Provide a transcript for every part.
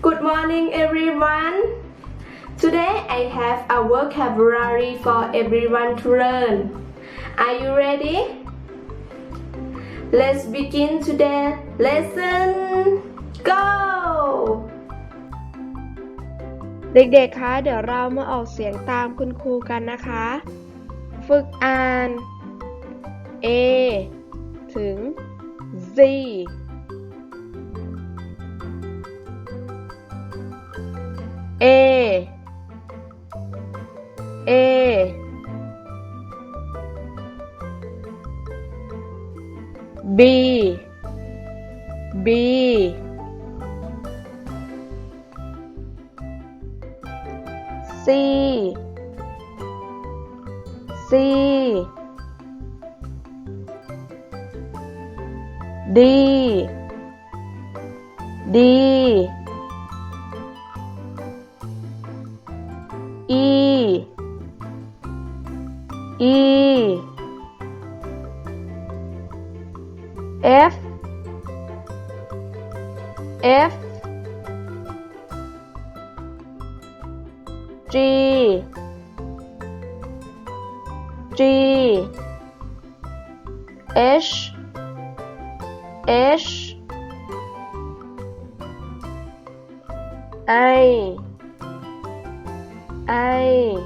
Good morning, everyone. Today I have a vocabulary for everyone to learn. Are you ready? Let's begin today lesson. Go! เด็กๆ คะ เดี๋ยวเรามาออกเสียงตามคุณครูกันนะคะ ฝึกอ่าน A ถึง Z A. A. B. B. C. C. D. D. F G G H H I I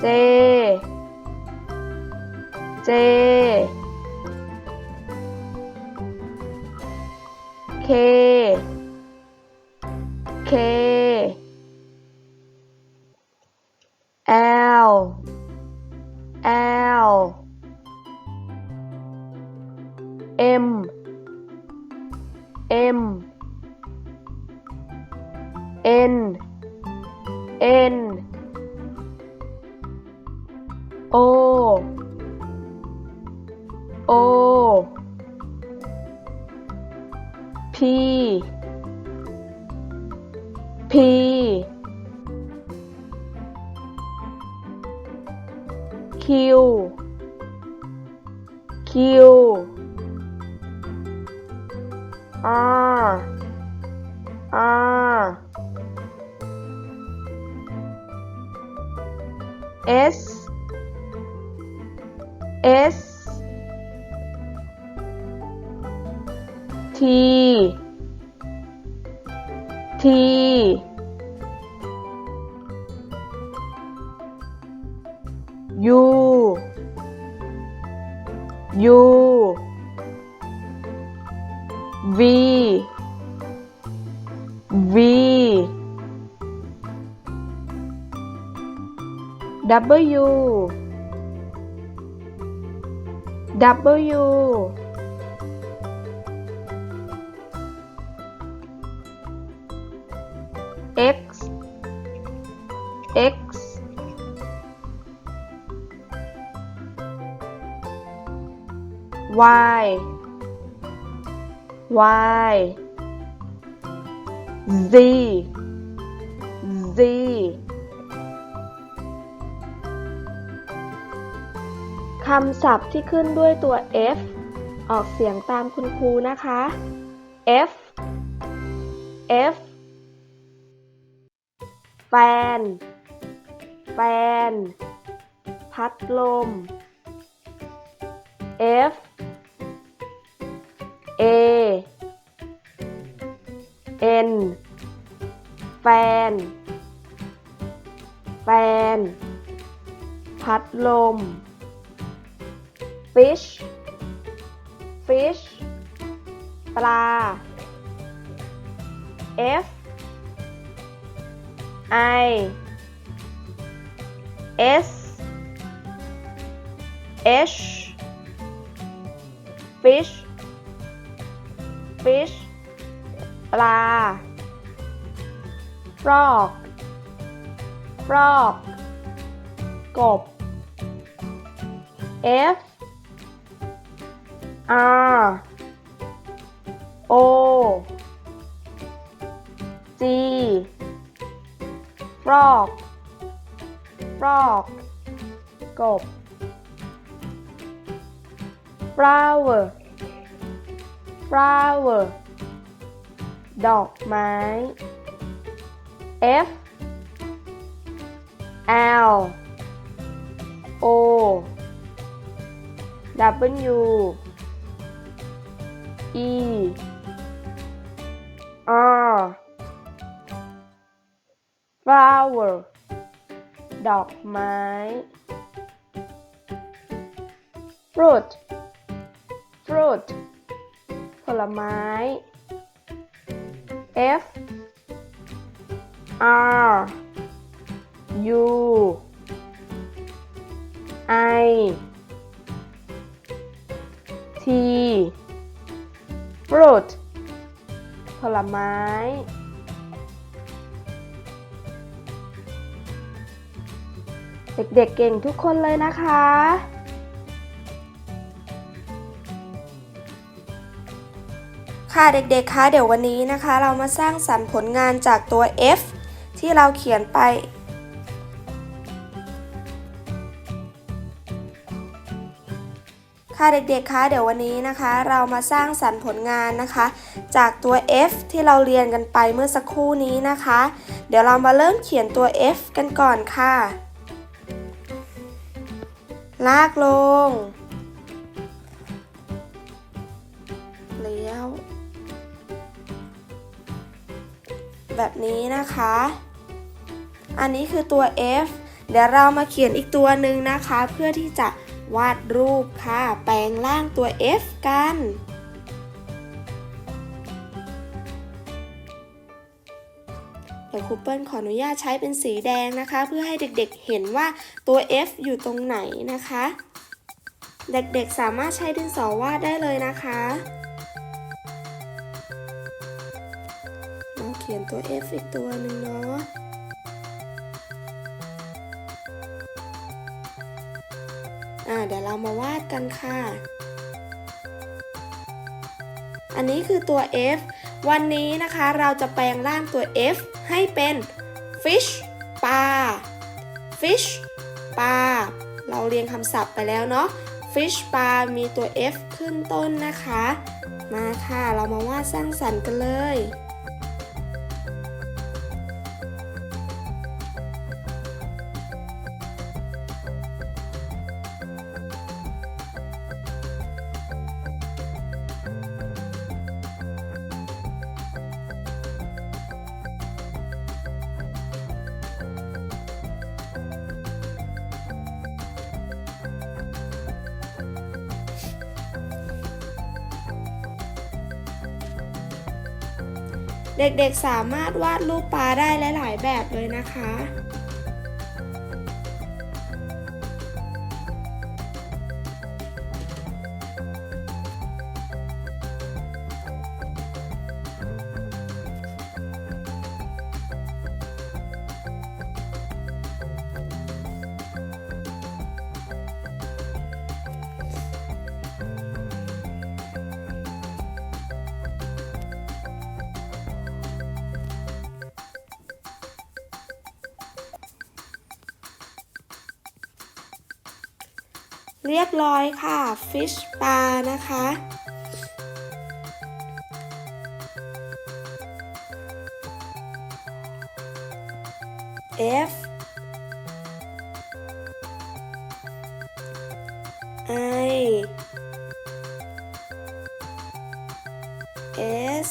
J J K K L L M M N N O O P P Q Q R R S S T T U U V V W W Y Y Z Z คำศัพท์ที่ขึ้นด้วยตัว F ออกเสียงตามคุณครูนะคะ F F แฟน แฟน พัดลม F แฟน แฟน พัดลม fish fish ปลา F I S H fish fish ปลา frog frog กบ F R O G frog frog กบ flower flower ดอกไม้ F L O W E R flower ดอกไม้ fruit fruit ผลไม้ F R U I T fruit ผลไม้ เด็กๆเก่งทุกคนเลยนะคะ ค่ะเด็กๆคะเดี๋ยววันนี้นะคะ เรามาสร้างสรรค์ผลงานจากตัว F ที่เราเขียนไป ค่ะเด็กๆคะเดี๋ยววันนี้นะคะ เรามาสร้างสรรค์ผลงานนะคะ จากตัว F ที่เราเรียนกันไปเมื่อสักครู่นี้นะคะ เดี๋ยวเรามาเริ่มเขียนตัว F กันก่อนค่ะ ลากลงเลี้ยวแบบนี้นะคะ อันนี้คือตัว F เดี๋ยวเรามาเขียนอีกตัวหนึ่งนะคะ เพื่อที่จะวาดรูปค่ะ แปลงร่างตัว F กันเดี๋ยวครูเปิลขออนุญาตใช้เป็นสีแดงนะคะ เพื่อให้เด็กๆเห็นว่าตัว F อยู่ตรงไหนนะคะ เด็กๆสามารถใช้ดินสอวาดได้เลยนะคะเราเขียนตัว F อีกตัวหนึ่งเนาะ อ่าเดี๋ยวเรามาวาดกันค่ะ อันนี้คือตัว F วันนี้นะคะเราจะแปลงร่างตัว F ให้เป็น fish ปลา fish ปลา เราเรียนคำศัพท์ไปแล้วเนาะ fish ปลา มีตัว F ขึ้นต้นนะคะ มาค่ะ เรามาวาดสร้างสรรค์กันเลย เด็กๆสามารถวาดรูปปลาได้หลายๆแบบเลยนะคะ เรียบร้อยค่ะ fish ปลานะคะ F I S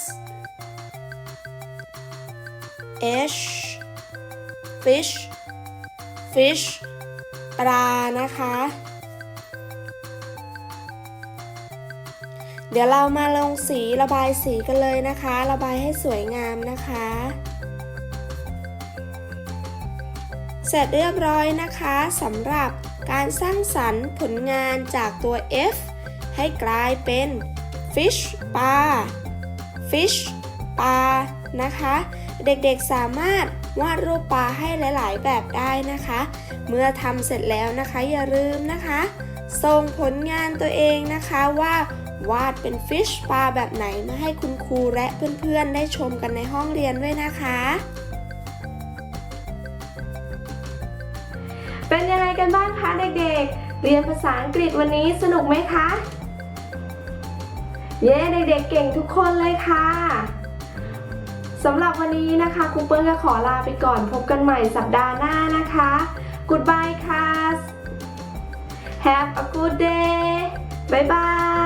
H fish fish ปลานะคะ เดี๋ยวเรามาลงสีระบายสีกันเลยนะคะ ระบายให้สวยงามนะคะ เสร็จเรียบร้อยนะคะสำหรับการสร้างสรรค์ผลงานจากตัว F ให้กลายเป็น fish ปลา fish ปลานะคะ เด็กๆสามารถวาดรูปปลาให้หลาย ๆ แบบได้นะคะ เมื่อทำเสร็จแล้วนะคะอย่าลืมนะคะ ส่งผลงานตัวเองนะคะว่า วาดเป็นฟิชปลาแบบไหนมาให้คุณครูและเพื่อนๆ ได้ชมกันในห้องเรียนด้วยนะคะ เป็นยังไงกันบ้างคะเด็กๆ เรียนภาษาอังกฤษวันนี้สนุกไหมคะ เย้เด็กๆเก่งทุกคนเลยค่ะสำหรับวันนี้นะคะครูเปิ้ลก็ขอลาไปก่อนพบกันใหม่สัปดาห์หน้านะคะ Goodbye ค่ะ Have a good day บ๊ายบาย